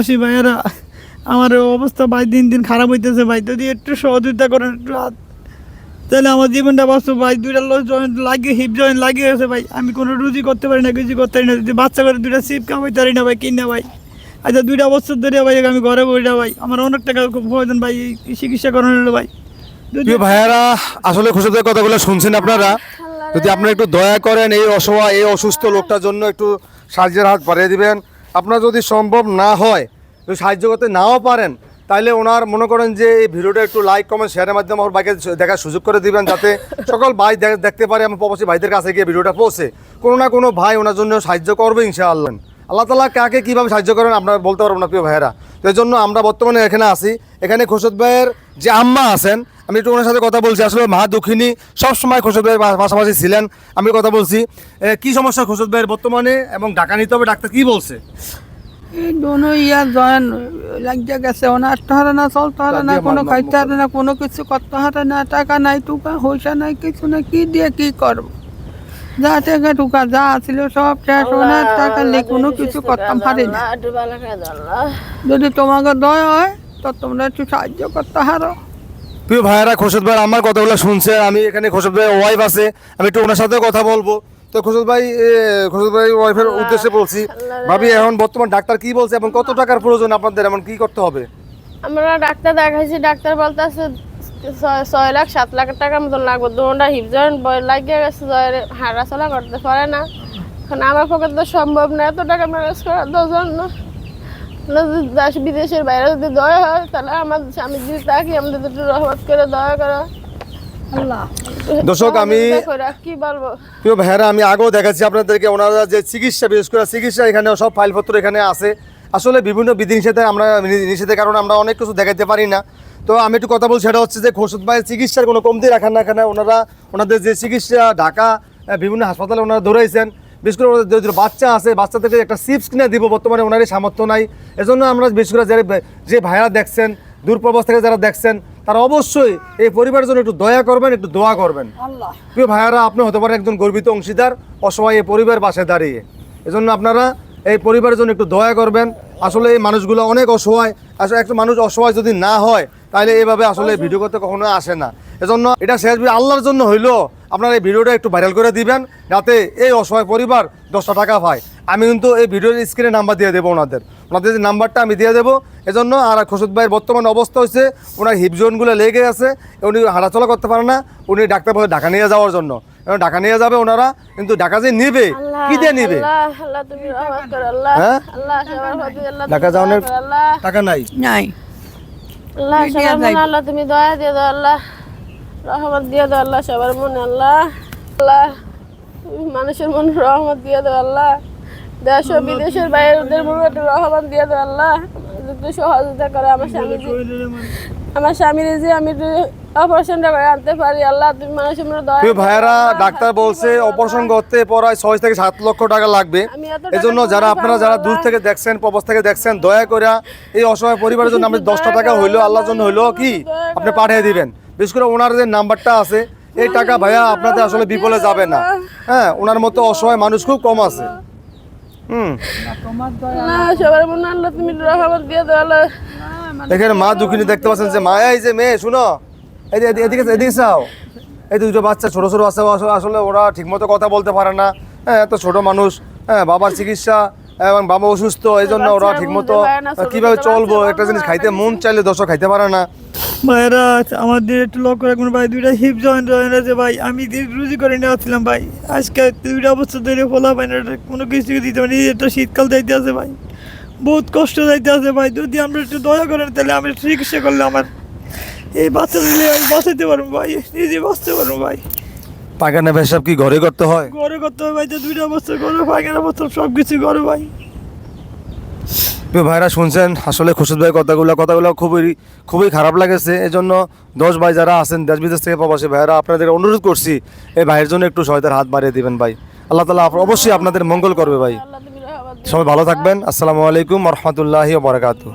প্রবাসী ভাইয়েরা, আমার অবস্থা ভাই দিন দিন খারাপ হইতেছে ভাই। যদি একটু সহযোগিতা করেন, একটু হাত তাহলে আমার জীবনটা বাঁচবো ভাই। দুইটা লোক জয়েন্ট লাগিয়ে হিপ জয়েন্ট লাগিয়ে গেছে ভাই। আমি কোনো রুজি করতে পারি না কিছু করতে পারি না। যদি বাচ্চা করে দুইটা সিপ কামাইতে পারি না ভাই, কিনা ভাই। আচ্ছা দুইটা বছর ধরে ভাই আমি ঘরে বইটা ভাই। আমার অনেক টাকা খুব প্রয়োজন ভাই চিকিৎসা করানো ভাই। ভাইয়ারা, আসলে খুশিদের কথাগুলো শুনছেন আপনারা। যদি আপনারা একটু দয়া করেন, এই অসহায়, এই অসুস্থ লোকটার জন্য একটু সাহায্যের হাত বাড়িয়ে দিবেন। আপনার যদি সম্ভব না হয় যদি সাহায্য করতে নাও পারেন তাহলে ওনার মনে করেন যে এই ভিডিওটা একটু লাইক কমেন্ট শেয়ারের মাধ্যমে আমার বাইকে দেখার সুযোগ করে দিবেন যাতে সকল ভাই দেখতে পারে আমার প্রবাসী ভাইদের কাছে গিয়ে ভিডিওটা পৌঁছে। কোনো না কোনো ভাই ওনার জন্য সাহায্য করবে ইনশাআল্লাহ। আল্লাহ তালা কাকে কীভাবে সাহায্য করেন আপনারা বলতে পারব না প্রিয় ভাইয়েরা। তো এই জন্য আমরা বর্তমানে এখানে আছি। এখানে খোসদ ভাইয়ের যে আম্মা আছেন আমি একটু ওনার সাথে কথা বলছি। আসলে মা দুঃখিনী সবসময় খোসদ ভাইয়ের পাশাপাশি ছিলেন। আমি কথা বলছি এ, কি সমস্যা খোসদ ভাইয়ের বর্তমানে এবং ডাকা নিতে হবে? ডাক্তার কি বলছে? এই দোনো ইয়া জয়েন লাগিয়ে গেছে। ওনার হারে না চলতে হারে না কোনো খাইতে হারে না কোনো কিছু করতে হারে না। টাকা নাই টুকা নাই কিছু না কি দিয়ে কি করব? যা টাকা টুকা যা ছিল সব শেষ। ওনার টাকা নিয়ে কোনো কিছু করতাম পারি না। যদি তোমাকে দয়া হয় তো তোমরা একটু সাহায্য করতে হারো প্রিয় ভাইয়েরা খোসদ ভাই আমার কথাগুলো শুনছে আমি এখানে খোসদ ভাই ওয়াইফ আছে। আমি একটু ওনার সাথে কথা বলব। তো খোসদ ভাই খোসদ ভাই ওয়াইফের উদ্দেশ্যে বলছি ভাবি এখন বর্তমান ডাক্তার কি বলছে এবং কত টাকার প্রয়োজন আপনাদের এমন কি করতে হবে? আমরা ডাক্তার দেখাইছি ডাক্তার বলতেছে ছয় ছয় লাখ সাত লাখ টাকার মতন লাগবে। দুটা হিপ জয়েন্ট বয় লাগিয়ে গেছে জয়ের হাঁটা চলা করতে পারে না। এখন আমার পক্ষে তো সম্ভব না এত টাকা ম্যানেজ করার দেশ বিদেশের বাইরে যদি দয়া হয় তাহলে আমার স্বামী যদি তাকে আমাদের একটু রহমত করে দয়া করো। আল্লাহ। দর্শক আমি প্রিয় ভাইয়েরা আমি আগেও দেখাচ্ছি আপনাদেরকে ওনারা যে চিকিৎসা বিশেষ করে চিকিৎসা এখানে সব ফাইলপত্র এখানে আছে। আসলে বিভিন্ন বিধিনিষেধে আমরা নিষেধের কারণে আমরা অনেক কিছু দেখাতে পারি না। তো আমি একটু কথা বলছি সেটা হচ্ছে যে খোসদ ভাইয়ের চিকিৎসার কোনো কমতি রাখার না এখানে ওনারা ওনাদের যে চিকিৎসা ঢাকা বিভিন্ন হাসপাতালে ওনারা ধরেছেন বিশেষ করে ওনাদের যদি বাচ্চা আছে বাচ্চাদেরকে একটা সিপস কিনে দিব বর্তমানে ওনারই সামর্থ্য নাই। এজন্য আমরা বিশেষ করে যারা যে ভাইয়েরা দেখছেন দূরপ্রবাস থেকে যারা দেখছেন তারা অবশ্যই এই পরিবারের জন্য একটু দয়া করবেন একটু দোয়া করবেন। প্রিয় ভাইয়ারা আপনি হতে পারেন একজন গর্বিত অংশীদার অসহায় এই পরিবার পাশে দাঁড়িয়ে। এজন্য আপনারা এই পরিবারের জন্য একটু দয়া করবেন। আসলে এই মানুষগুলো অনেক অসহায়। আসলে একটা মানুষ অসহায় যদি না হয় তাহলে এইভাবে আসলে ভিডিও করতে কখনো আসে না। এজন্য এটা শেষ আল্লাহর জন্য হইল আপনারা এই ভিডিওটা একটু ভাইরাল করে দিবেন যাতে এই অসহায় পরিবার দশটা টাকা পায়। আমি কিন্তু এই ভিডিওর স্ক্রিনে নাম্বার দিয়ে দেবো ওনাদের। যে নাম্বারটা আমি দিয়ে দেবো। এজন্য আর খোসদ ভাইয়ের বর্তমান অবস্থা হচ্ছে ওনার হিপ জোনগুলো লেগে আছে উনি হাঁটাচলা করতে পারে না উনি ডাক্তার বলে ঢাকা নিয়ে যাওয়ার জন্য। এখন ঢাকা নিয়ে যাবে ওনারা কিন্তু ঢাকা যে নিবে কি দিয়ে নিবে? আল্লাহ আল্লাহ তুমি রহমত করো আল্লাহ। হ্যাঁ? আল্লাহ সবার প্রতি আল্লাহ তুমি ঢাকা আল্লাহ। টাকা নাই। নাই। আল্লাহ তুমি সবার দিয়া মনে আল্লাহ তুমি দয়া দিয়ে দাও আল্লাহ। রহমত দিয়ে দাও আল্লাহ সবার মনে আল্লাহ। আল্লাহ মানুষের মনে রহমত দিয়ে দাও আল্লাহ। দেশ ও বিদেশের বাইরেদের মনে একটু রহমত দিয়ে দাও আল্লাহ। একটু সহযোগিতা করে আমার স্বামী আমার স্বামীর যে আমি অপারেশনটা করে আনতে পারি আল্লাহ তুমি মানুষের মনে দয়া করো। ভাইয়েরা ডাক্তার বলছে অপারেশন করতে প্রায় ছয় থেকে সাত লক্ষ টাকা লাগবে। এজন্য যারা আপনারা যারা দূর থেকে দেখছেন প্রবাস থেকে দেখছেন দয়া করে এই অসহায় পরিবারের জন্য আপনি দশটা টাকা হইল আল্লাহর জন্য হইল কি? আপনি পাঠিয়ে দিবেন। বিশেষ করে ওনার যে নাম্বারটা আছে এই টাকা ভাইয়া আপনাদের আসলে বিপলে যাবে না। হ্যাঁ ওনার মতো অসহায় মানুষ খুব কম আছে। দয়া না সবার মনে আল্লাহ তুমি রহমত দিয়ে দাও আল্লাহ। এখানে মা দুঃখিনী দেখতে পাচ্ছেন যে মা এই যে মেয়ে শুনো। এই এদিকে এদিকে চাও এই দুটো বাচ্চা ছোট ছোট বাচ্চা আসলে- আসলে ওরা ঠিকমতো কথা বলতে পারে না। হ্যাঁ এত ছোট মানুষ হ্যাঁ বাবার চিকিৎসা এবং বাবা অসুস্থ এই জন্য ওরা ঠিকমতো কীভাবে চলবো একটা জিনিস খাইতে মন চাইলে দর্শক খাইতে পারে না। ভাইয়েরা আমাদের একটু লক্ষ্য রাখবেন ভাই দুইটা হিপ জয়েন্ট জয়েন্ট আছে ভাই আমি রুজি করে নেওয়াছিলাম ভাই। আজকে দুইটা বছর ধরে না এটা কোনো কিছু দিতে পারি একটা শীতকাল যাইতে আছে ভাই। বহুত কষ্ট যাইতে আছে ভাই যদি আমরা একটু দয়া করেন তাহলে আমি চিকিৎসা করলে আমার এই বাচ্চা দিলে আমি বাঁচাতে পারব ভাই নিজে বাঁচতে পারব ভাই। পায়খানা পেশাব কি ঘরে করতে হয়? ঘরে করতে হয় ভাই তো দুইটা বছর ঘরে পায়খানা বছর সব কিছু ঘরে ভাই। প্রিয় ভাইরা শুনছেন আসলে খুশিদ ভাই কথাগুলো কথাগুলো খুবই খুবই খারাপ লাগেছে। এই জন্য দশ ভাই যারা আছেন দেশ বিদেশ থেকে প্রবাসী ভাইরা আপনাদের অনুরোধ করছি এই ভাইয়ের জন্য একটু সহায়তার হাত বাড়িয়ে দিবেন ভাই। আল্লাহ তালা অবশ্যই আপনাদের মঙ্গল করবে ভাই। সবাই ভালো থাকবেন। আসসালামু আলাইকুম রহমতুল্লাহি বারাকাতু